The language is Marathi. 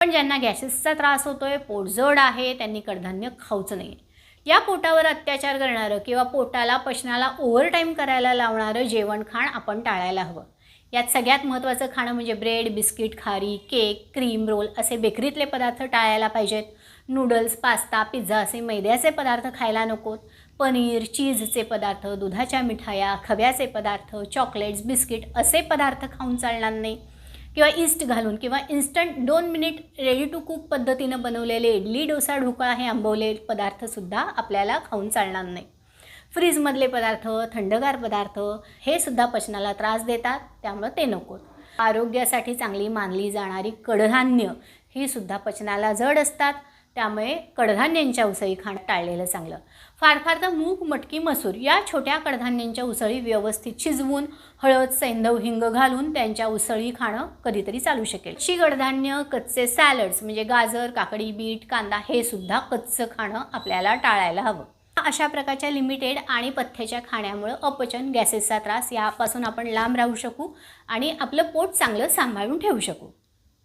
पण ज्यांना गॅसेसचा त्रास होतोय पोट जड आहे त्यांनी कडधान्य खाऊच नाही या पोटावर अत्याचार करणारं किंवा पोटाला पचनाला ओव्हरटाईम करायला लावणारं जेवण खाण आपण टाळायला हवं. यात सगळ्यात महत्त्वाचं खाणं म्हणजे ब्रेड बिस्किट खारी केक क्रीम रोल असे बेकरीतले पदार्थ टाळायला पाहिजेत. नूडल्स पास्ता पिझ्झा असे मैद्याचे पदार्थ खायला नकोत. पनीर चीजचे पदार्थ दुधाच्या मिठाया खव्याचे पदार्थ चॉकलेट्स बिस्किट असे पदार्थ खाऊन चालणार नाही. किंवा इस्ट घालून किंवा इन्स्टंट दोन मिनिट रेडी टू कुक पद्धतीनं बनवलेले इडली डोसा ढोकळा हे आंबवले पदार्थसुद्धा आपल्याला खाऊन चालणार नाही. फ्रीजमधले पदार्थ थंडगार पदार्थ हे सुद्धा पचनाला त्रास देतात त्यामुळं ते नकोत आरोग्यासाठी चांगली मानली जाणारी कडधान्य ही सुद्धा पचनाला जड असतात. त्यामुळे कडधान्यांच्या उसळी खाणं टाळलेलं चांगलं. फार फार तर मूग मटकी मसूर या छोट्या कडधान्यांच्या उसळी व्यवस्थित शिजवून हळद सैंधव हिंग घालून त्यांच्या उसळी खाणं कधीतरी चालू शकेल. शी कडधान्य कच्चे सॅलड्स म्हणजे गाजर काकडी बीट कांदा हे सुद्धा कच्चं खाणं आपल्याला टाळायला हवं. अशा प्रकारच्या लिमिटेड आणि पथ्याच्या खाण्यामुळं अपचन गॅसेसचा त्रास यापासून आपण लांब राहू शकू आणि आपलं पोट चांगलं सांभाळून ठेवू शकू.